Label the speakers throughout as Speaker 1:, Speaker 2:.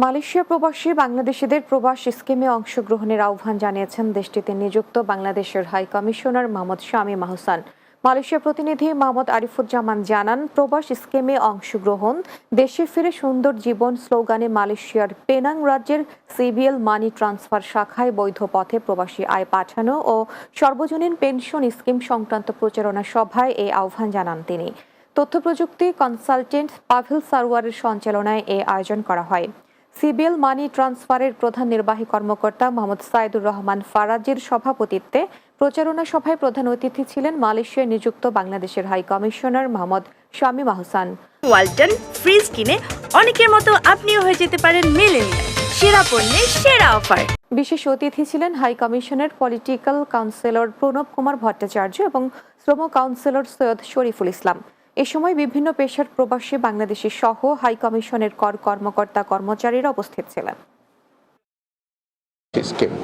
Speaker 1: Malaysia প্রবাসী বাংলাদেশিদের প্রবাস স্কিমে অংশগ্রহণের আহ্বান জানিয়েছেন দেশটিতে নিযুক্ত বাংলাদেশের high commissioner Mohammad Shamim Ahsan. Malaysia প্রতিনিধি মোহাম্মদ আরিফুজ্জামান জানান, প্রবাস স্কিমে অংশগ্রহণ, দেশে ফিরে সুন্দর জীবন স্লোগানে মালয়েশিয়ার পেনাং রাজ্যের সিবিএল মানি ট্রান্সফার শাখায় বৈধ পথে প্রবাসী আয় পাঠানো ও সর্বজনীন পেনশন স্কিম সংক্রান্ত প্রচারণা সভায় এই আহ্বান জানান তিনি। তথ্য প্রযুক্তি কনসালটেন্ট পাভেল সারওয়ারের সঞ্চালনায় এ আয়োজন করা হয়। সিবিএল মানি ট্রান্সফারের প্রধান নির্বাহী কর্মকর্তা মোহাম্মদ সাইদুর রহমান ফারাজির সভাপতিত্বে প্রচারণা সভায় প্রধান অতিথি ছিলেন মালয়েশিয়ায় নিযুক্ত বাংলাদেশের high commissioner Mohammad Shamim Ahsan.
Speaker 2: Walton fridge কিনে অনেকের মতো আপনিও হয়ে যেতে পারেন মিলেনিয়াল। সেরা পণ্যের সেরা অফার।
Speaker 1: বিশেষ অতিথি ছিলেন হাই কমিশনের পলিটিক্যাল কাউন্সিলর প্রণব কুমার ভট্টাচার্য এবং শ্রম কাউন্সিলর সৈয়দ শরীফুল ইসলাম। এ সময় বিভিন্ন পেশার প্রবাসী বাংলাদেশি সহ হাই কমিশনের কর কর্মকর্তা কর্মচারীরা উপস্থিত ছিলেন।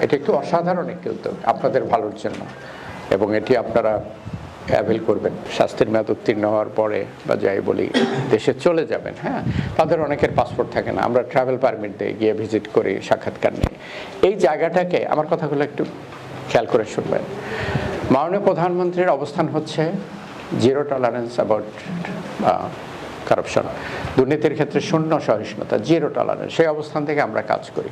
Speaker 3: এটি একটি অসাধারণ একটি উদ্যোগ, আপনাদের ভালোর জন্য। এবং এটি আপনারা অ্যাভেল করবেন। স্বাস্থ্যের মেয়াদ উত্তীর্ণ হওয়ার পরে, বা যাই বলি, দেশে চলে যাবেন হ্যাঁ? তাদের অনেকের পাসপোর্ট থাকে না। আমরা ট্রাভেল পারমিট দিয়ে গিয়ে ভিজিট করি সাক্ষাৎকার নিই। এই জায়গাটাকে, আমার কথাগুলো একটু খেয়াল করে শুনবেন। মাননীয় প্রধানমন্ত্রীর অবস্থান হচ্ছে জিরো টলারেন্স অ্যাবাউট কারাপশন দুর্নীতির ক্ষেত্রে শূন্য সহিষ্ণুতা জিরো টলারেন্স সেই অবস্থান থেকে আমরা কাজ করি।